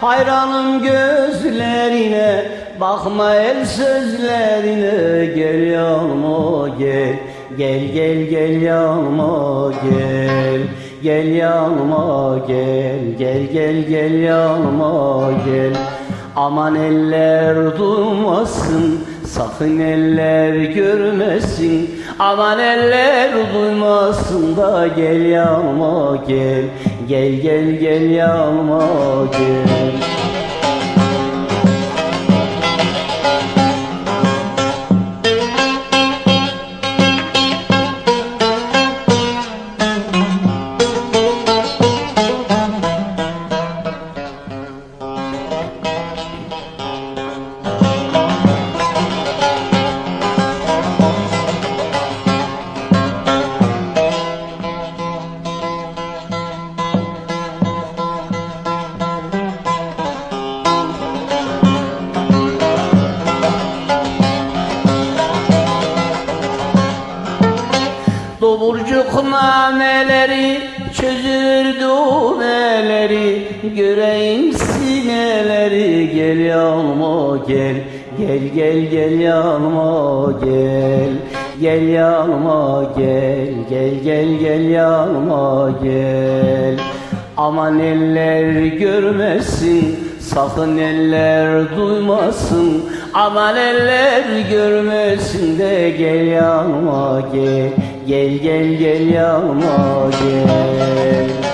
Hayranım gözlerine Bakma el sözlerine Gel yanıma gel. Gel gel gel yanıma gel. Gel yanıma gel. Gel gel gel yanıma gel. Aman eller duymasın Sakın eller görmesin. Aman eller duymasın da gel yanıma gel Gel gel gel yanıma gel Doğurcuk nameleri çözür düğmeleri Göreyim sineleri. Gel yanıma gel Gel gel gel yanıma gel. Gel yanıma gel Gel gel gel yanıma gel. Aman eller görmesin Sakın eller duymasın Aman eller görmesin de gel yanıma gel. Gel gel gel yanıma gel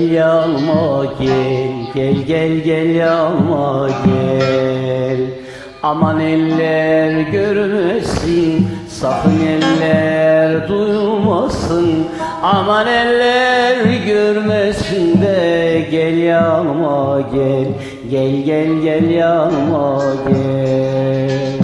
Gel yanıma gel, gel gel gel yanıma gel. Aman eller görmesin, sakın eller duymasın Aman eller görmesin de gel yanıma gel Gel gel gel yanıma gel